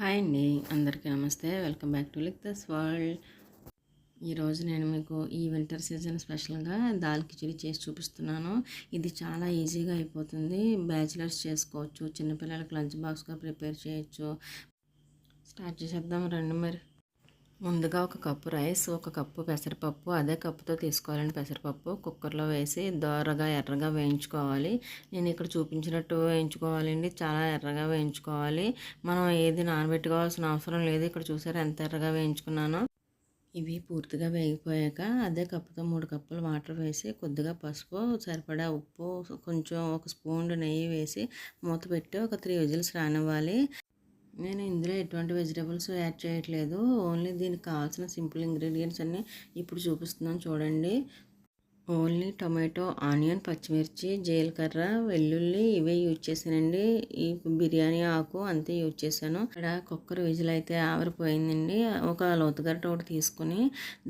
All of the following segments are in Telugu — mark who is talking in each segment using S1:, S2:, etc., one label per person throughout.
S1: హాయ్ అండి. అందరికీ నమస్తే. వెల్కమ్ బ్యాక్ టు లిక్ దస్ వరల్డ్. ఈరోజు నేను మీకు ఈ వింటర్ సీజన్ స్పెషల్గా దాల్ కిచిడి చేసి చూపిస్తున్నాను. ఇది చాలా ఈజీగా అయిపోతుంది. బ్యాచిలర్స్ చేసుకోవచ్చు చిన్నపిల్లలకు లంచ్ బాక్స్గా ప్రిపేర్ చేయొచ్చు. స్టార్ట్ చేసేద్దాం. రండి మరి. ముందుగా ఒక కప్పు రైస్ ఒక కప్పు పెసరపప్పు అదే కప్పుతో తీసుకోవాలండి పెసరపప్పు. కుక్కర్లో వేసి దోరగా ఎర్రగా వేయించుకోవాలి. నేను ఇక్కడ చూపించినట్టు వేయించుకోవాలండి. చాలా ఎర్రగా వేయించుకోవాలి. మనం ఏది నానబెట్టుకోవాల్సిన అవసరం లేదు. ఇక్కడ చూసారు ఎంత ఎర్రగా వేయించుకున్నానో? ఇవి పూర్తిగా వేగిపోయాక అదే కప్పుతో మూడు కప్పులు వాటర్ వేసి కొద్దిగా పసుపు సరిపడా ఉప్పు కొంచెం ఒక స్పూన్ నెయ్యి వేసి మూత పెట్టి ఒక త్రీ విజిల్స్ రానివ్వాలి. నేను ఇందులో ఎటువంటి వెజిటేబుల్స్ యాడ్ చేయట్లేదు. ఓన్లీ దీనికి కావాల్సిన సింపుల్ ఇంగ్రీడియంట్స్ అన్నీ ఇప్పుడు చూపిస్తున్నాను. చూడండి. ఓన్లీ టొమాటో ఆనియన్ పచ్చిమిర్చి జీలకర్ర వెల్లుల్లి ఇవే యూజ్ చేశానండి. ఈ బిర్యానీ ఆకు అంతే యూజ్ చేశాను. ఇక్కడ కుక్కర్ విజిల్ అయితే ఆవిరిపోయిందండి. ఒక లోతుగట్ట ఒకటి తీసుకుని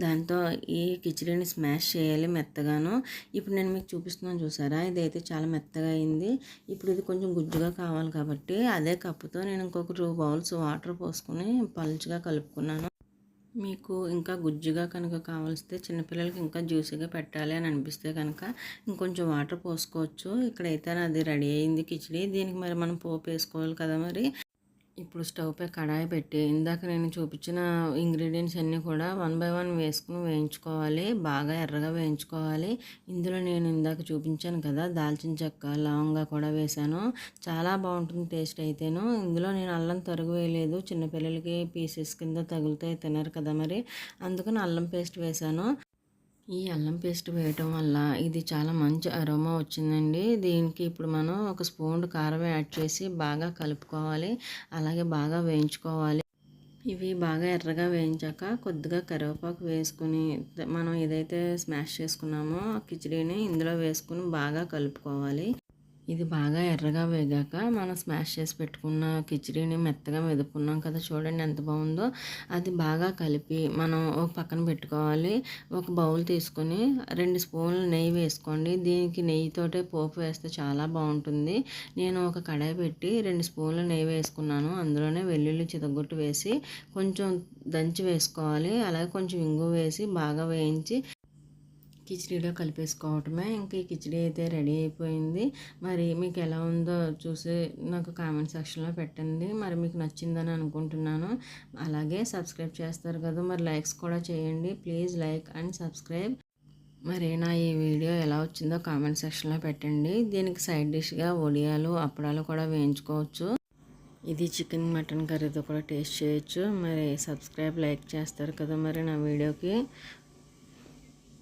S1: దాంతో ఈ కిచడీని స్మాష్ చేయాలి మెత్తగాను. ఇప్పుడు నేను మీకు చూపిస్తున్నాను చూసారా? ఇదైతే చాలా మెత్తగా అయింది. ఇప్పుడు ఇది కొంచెం గుజ్జుగా కావాలి కాబట్టి అదే కప్పుతో నేను ఇంకొక టూ బౌల్స్ వాటర్ పోసుకుని పలుచుగా కలుపుకున్నాను. మీకు ఇంకా గుజ్జుగా కనుక కావలిస్తే చిన్నపిల్లలకి ఇంకా జ్యూసీగా పెట్టాలి అని అనిపిస్తే కనుక ఇంకొంచెం వాటర్ పోసుకోవచ్చు. ఇక్కడైతే అది రెడీ అయింది కిచిడి. దీనికి మరి మనం పోపు వేసుకోవాలి కదా మరి? ఇప్పుడు స్టవ్ పై కడాయి పెట్టి ఇందాక నేను చూపించిన ఇంగ్రీడియంట్స్ అన్నీ కూడా వన్ బై వన్ వేసుకుని వేయించుకోవాలి. బాగా ఎర్రగా వేయించుకోవాలి. ఇందులో నేను ఇందాక చూపించాను కదా దాల్చిన చెక్క లవంగా కూడా వేశాను. చాలా బాగుంటుంది టేస్ట్ అయితేను. ఇందులో నేను అల్లం తరుగు వేయలేదు. చిన్నపిల్లలకి పీసెస్ కింద తగులుతాయి తినరు కదా మరి. అందుకని అల్లం పేస్ట్ వేశాను. ఈ అల్లం పేస్ట్ వేయటం వల్ల ఇది చాలా మంచి అరోమా వచ్చిందండి. దీనికి ఇప్పుడు మనం ఒక స్పూన్ కారం యాడ్ చేసి బాగా కలుపుకోవాలి. అలాగే బాగా వేయించుకోవాలి. ఇవి బాగా ఎర్రగా వేయించాక కొద్దిగా కరివేపాకు వేసుకుని మనం ఏదైతే స్మాష్ చేసుకున్నామో ఆ కిచడీని ఇందులో వేసుకుని బాగా కలుపుకోవాలి. ఇది బాగా ఎర్రగా వేగాక మనం స్మాష్ చేసి పెట్టుకున్న కిచడీని మెత్తగా మెదుపుకున్నాం కదా చూడండి ఎంత బాగుందో. అది బాగా కలిపి మనం ఒక పక్కన పెట్టుకోవాలి. ఒక బౌల్ తీసుకొని రెండు స్పూన్లు నెయ్యి వేసుకోండి. దీనికి నెయ్యితోటే పోపు వేస్తే చాలా బాగుంటుంది. నేను ఒక కడాయి పెట్టి రెండు స్పూన్లు నెయ్యి వేసుకున్నాను. అందులోనే వెల్లుల్లి చితగొట్టు వేసి కొంచెం దంచి వేసుకోవాలి. అలాగే కొంచెం ఇంగు వేసి బాగా వేయించి కిచిడీలో కలిపేసుకోవటమే. ఇంక ఈ కిచిడీ అయితే రెడీ అయిపోయింది. మరి మీకు ఎలా ఉందో చూసి నాకు కామెంట్ సెక్షన్లో పెట్టండి. మరి మీకు నచ్చిందని అనుకుంటున్నాను. అలాగే సబ్స్క్రైబ్ చేస్తారు కదా మరి లైక్స్ కూడా చేయండి. Please like and subscribe. మరి నా ఈ వీడియో ఎలా వచ్చిందో కామెంట్ సెక్షన్లో పెట్టండి. దీనికి సైడ్ డిష్గా ఒడియాలు అప్పడాలు కూడా వేయించుకోవచ్చు. ఇది చికెన్ మటన్ కర్రీతో కూడా టేస్ట్ చేయొచ్చు. మరి సబ్స్క్రైబ్ లైక్ చేస్తారు కదా మరి నా వీడియోకి.